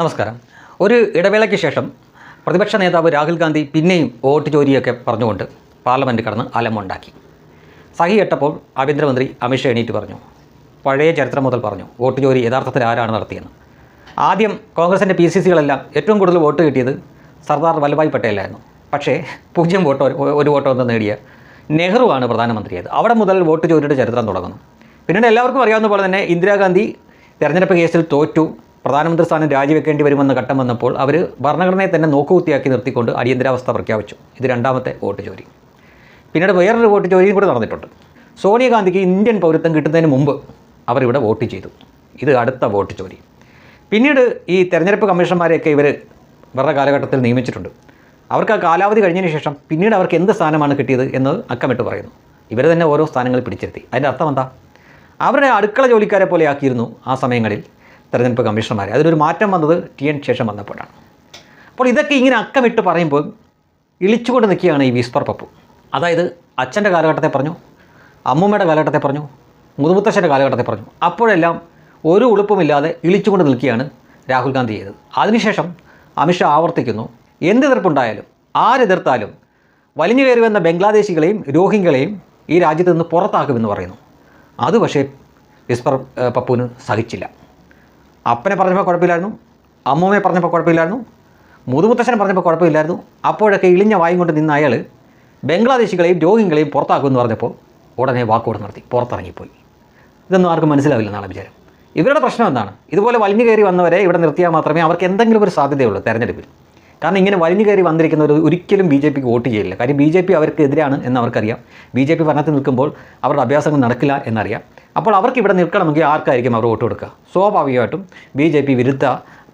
നമസ്കാരം. ഒരു ഇടവേളയ്ക്ക് ശേഷം പ്രതിപക്ഷ നേതാവ് രാഹുൽ ഗാന്ധി പിന്നെയും വോട്ട് ചോരിയൊക്കെ പറഞ്ഞുകൊണ്ട് പാർലമെന്റ് കടന്ന് അലമുണ്ടാക്കി. സഹി കേട്ടപ്പോൾ ആഭ്യന്തരമന്ത്രി അമിത്ഷാ എണീറ്റ് പറഞ്ഞു. പഴയ ചരിത്രം മുതൽ പറഞ്ഞു വോട്ട് ചോരി യഥാർത്ഥത്തിൽ ആരാണ് നടത്തിയെന്ന്. ആദ്യം കോൺഗ്രസിന്റെ പി സി സികളെല്ലാം ഏറ്റവും കൂടുതൽ വോട്ട് കിട്ടിയത് സർദാർ വല്ലഭായ് പട്ടേലായിരുന്നു. പക്ഷേ പൂജ്യം വോട്ടോ ഒരു വോട്ടോ ഒന്ന് നേടിയ നെഹ്റുവാണ് പ്രധാനമന്ത്രിയായത്. അവിടെ മുതൽ വോട്ട് ചോരിയുടെ ചരിത്രം തുടങ്ങുന്നു. പിന്നീട് എല്ലാവർക്കും അറിയാവുന്ന പോലെ തന്നെ ഇന്ദിരാഗാന്ധി തെരഞ്ഞെടുപ്പ് കേസിൽ തോറ്റു. പ്രധാനമന്ത്രി സ്ഥാനം രാജിവെക്കേണ്ടി വരുമെന്ന ഘട്ടം വന്നപ്പോൾ അവർ ഭരണഘടനയെ തന്നെ നോക്കുകുത്തിയാക്കി നിർത്തിക്കൊണ്ട് അടിയന്തരാവസ്ഥ പ്രഖ്യാപിച്ചു. ഇത് രണ്ടാമത്തെ വോട്ട് ചോരി പിന്നീട് വേറൊരു വോട്ട് ചോരിയും കൂടെ നടന്നിട്ടുണ്ട്. സോണിയാഗാന്ധിക്ക് ഇന്ത്യൻ പൗരത്വം കിട്ടുന്നതിന് മുമ്പ് അവരിവിടെ വോട്ട് ചെയ്തു. ഇത് അടുത്ത വോട്ട് ചോരി പിന്നീട് ഈ തെരഞ്ഞെടുപ്പ് കമ്മീഷണർമാരെയൊക്കെ ഇവർ വേറെ കാലഘട്ടത്തിൽ നിയമിച്ചിട്ടുണ്ട്. അവർക്ക് ആ കാലാവധി കഴിഞ്ഞതിന് ശേഷം പിന്നീട് അവർക്ക് എന്ത് സ്ഥാനമാണ് കിട്ടിയത് എന്ന് അക്കമിട്ട് പറയുന്നു. ഇവർ തന്നെ ഓരോ സ്ഥാനങ്ങൾ പിടിച്ചിരുത്തി. അതിന്റെ അർത്ഥം എന്താ? അവരുടെ അടുക്കള ജോലിക്കാരെ പോലെ ആക്കിയിരുന്നു ആ സമയങ്ങളിൽ തെരഞ്ഞെടുപ്പ് കമ്മീഷണർമാരെ. അതിലൊരു മാറ്റം വന്നത് ടി എൻ ശേഷം വന്നപ്പോഴാണ്. അപ്പോൾ ഇതൊക്കെ ഇങ്ങനെ അക്കമിട്ട് പറയുമ്പോൾ ഇളിച്ചുകൊണ്ട് നിൽക്കുകയാണ് ഈ വിസ്പർ പപ്പു. അതായത് അച്ഛന്റെ കാലഘട്ടത്തെ പറഞ്ഞു അമ്മൂമ്മയുടെ കാലഘട്ടത്തെ പറഞ്ഞു മുതുമുത്തശ്ശന്റെ കാലഘട്ടത്തെ പറഞ്ഞു. അപ്പോഴെല്ലാം ഒരു ഉളുപ്പുമില്ലാതെ ഇളിച്ചുകൊണ്ട് നിൽക്കുകയാണ് രാഹുൽ ഗാന്ധി ചെയ്തത്. അതിനുശേഷം അമിത്ഷാ ആവർത്തിക്കുന്നു എന്ത് എതിർപ്പുണ്ടായാലും ആരെതിർത്താലും വലിഞ്ഞു കയറി വന്ന ബംഗ്ലാദേശികളെയും രോഹിംഗ്യകളെയും ഈ രാജ്യത്ത് നിന്ന് പുറത്താക്കുമെന്ന് പറയുന്നു. അത് പക്ഷേ വിസ്പർ പപ്പുവിന് സഹിച്ചില്ല. അപ്പനെ പറഞ്ഞപ്പോൾ കുഴപ്പമില്ലായിരുന്നു. അമ്മൂമ്മയെ പറഞ്ഞപ്പോൾ കുഴപ്പമില്ലായിരുന്നു. മുതുമുത്തശ്ശനെ പറഞ്ഞപ്പോൾ കുഴപ്പമില്ലായിരുന്നു. അപ്പോഴൊക്കെ ഇളിഞ്ഞ വായും കൊണ്ട് നിന്ന അയാൾ ബംഗ്ലാദേശികളെയും രോഹിംഗ്യകളെയും പുറത്താക്കുമെന്ന് പറഞ്ഞപ്പോൾ ഉടനെ വാക്കോട് നടത്തി പുറത്തിറങ്ങിപ്പോയി. ഇതൊന്നും ആർക്കും മനസ്സിലാവില്ല എന്നാണ് വിചാരം. ഇവരുടെ പ്രശ്നം എന്താണ്? ഇതുപോലെ വലിഞ്ഞു കയറി വന്നവരെ ഇവിടെ നിർത്തിയാൽ മാത്രമേ അവർക്ക് എന്തെങ്കിലും ഒരു സാധ്യതയുള്ളൂ തെരഞ്ഞെടുപ്പിൽ. കാരണം ഇങ്ങനെ വലിഞ്ഞു കയറി വന്നിരിക്കുന്നവർ ഒരിക്കലും ബി ജെ പിക്ക് വോട്ട് ചെയ്യില്ല. കാര്യം ബി ജെ പി അവർക്ക് എതിരാണ് എന്ന് അവർക്കറിയാം. ബി ജെ പി ഭരണത്തിൽ നിൽക്കുമ്പോൾ അവരുടെ അഭ്യാസങ്ങൾ നടക്കില്ല എന്നറിയാം. അപ്പോൾ അവർക്ക് ഇവിടെ നിൽക്കണമെങ്കിൽ ആർക്കായിരിക്കും അവർ വോട്ട് കൊടുക്കുക? സ്വാഭാവികമായിട്ടും ബി ജെ പി വിരുദ്ധ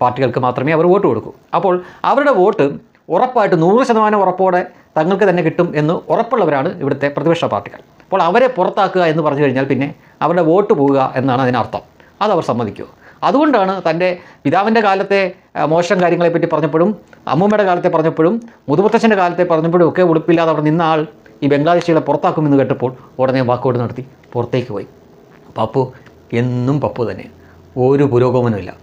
പാർട്ടികൾക്ക് മാത്രമേ അവർ വോട്ട് കൊടുക്കൂ. അപ്പോൾ അവരുടെ വോട്ട് ഉറപ്പായിട്ട് നൂറ് ശതമാനം ഉറപ്പോടെ തങ്ങൾക്ക് തന്നെ കിട്ടും എന്ന് ഉറപ്പുള്ളവരാണ് ഇവിടുത്തെ പ്രതിപക്ഷ പാർട്ടികൾ. അപ്പോൾ അവരെ പുറത്താക്കുക എന്ന് പറഞ്ഞു കഴിഞ്ഞാൽ പിന്നെ അവരുടെ വോട്ട് പോവുക എന്നാണ് അതിനർത്ഥം. അത് അവർ സമ്മതിക്കൂ. അതുകൊണ്ടാണ് തന്റെ പിതാവിന്റെ കാലത്തെ മോശം കാര്യങ്ങളെപ്പറ്റി പറഞ്ഞപ്പോഴും അമ്മൂമ്മയുടെ കാലത്തെ പറഞ്ഞപ്പോഴും മുതുമുത്തച്ഛന്റെ കാലത്തെ പറഞ്ഞപ്പോഴും ഒക്കെ ഉടുപ്പില്ലാതെ അവിടെ നിന്ന ആൾ ഈ ബംഗ്ലാദേശികളെ പുറത്താക്കുമെന്ന് കേട്ടപ്പോൾ ഉടനെ വാക്കോട് നടത്തി പുറത്തേക്ക് പോയി. പപ്പു എന്നും പപ്പു തന്നെ. ഒരു പുരോഗമനമില്ല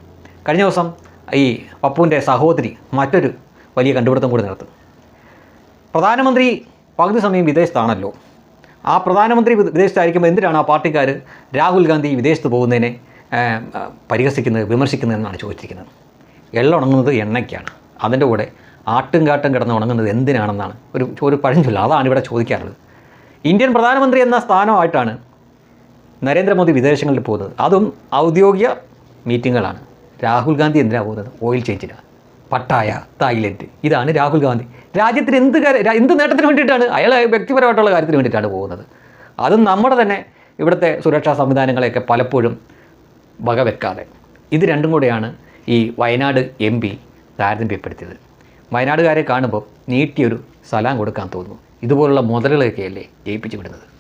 കഴിഞ്ഞ ദിവസം ഈ പപ്പുവിന്റെ സഹോദരി മറ്റൊരു വലിയ കണ്ടുപിടുത്തം കൂടി നടത്തും. പ്രധാനമന്ത്രി പകുതി സമയം വിദേശത്താണല്ലോ. ആ പ്രധാനമന്ത്രി വിദ- വിദേശത്തായിരിക്കുമ്പോൾ എന്തിനാണ് ആ പാർട്ടിക്കാർ രാഹുൽ ഗാന്ധി വിദേശത്ത് പോകുന്നതിനെ പരിഹസിക്കുന്നത് വിമർശിക്കുന്നത് എന്നാണ് ചോദിച്ചിരിക്കുന്നത്. എള്ള ഉണങ്ങുന്നത് എണ്ണയ്ക്കാണ്. അതിന്റെ കൂടെ ആട്ടും കാട്ടും കിടന്ന് ഉണങ്ങുന്നത് എന്തിനാണെന്നാണ് ഒരു ഒരു പഴഞ്ചൊല്ല. അതാണ് ഇവിടെ ചോദിക്കാറുള്ളത്. ഇന്ത്യൻ പ്രധാനമന്ത്രി എന്ന സ്ഥാനമായിട്ടാണ് നരേന്ദ്രമോദി വിദേശങ്ങളിൽ പോകുന്നത്. അതും ഔദ്യോഗിക മീറ്റിങ്ങുകളാണ്. രാഹുൽ ഗാന്ധി എന്തിനാണ് പോകുന്നത്? ഓയിൽ ചേഞ്ചിനാണ് പട്ടായ തായ്ലൻഡ്. ഇതാണ് രാഹുൽ ഗാന്ധി. രാജ്യത്തിന് എന്ത് എന്ത് നേട്ടത്തിന് വേണ്ടിയിട്ടാണ്? അയാൾ വ്യക്തിപരമായിട്ടുള്ള കാര്യത്തിന് വേണ്ടിയിട്ടാണ് പോകുന്നത്. അതും നമ്മുടെ തന്നെ ഇവിടുത്തെ സുരക്ഷാ സംവിധാനങ്ങളെയൊക്കെ പലപ്പോഴും വകവെക്കാതെ. ഇത് രണ്ടും കൂടെയാണ് ഈ വയനാട് എം പി താരതമ്യപ്പെടുത്തിയത്. വയനാടുകാരെ കാണുമ്പോൾ നീട്ടിയൊരു സലാം കൊടുക്കാൻ തോന്നുന്നു. ഇതുപോലുള്ള മുതലുകളൊക്കെയല്ലേ ജയിപ്പിച്ചു വിടുന്നത്.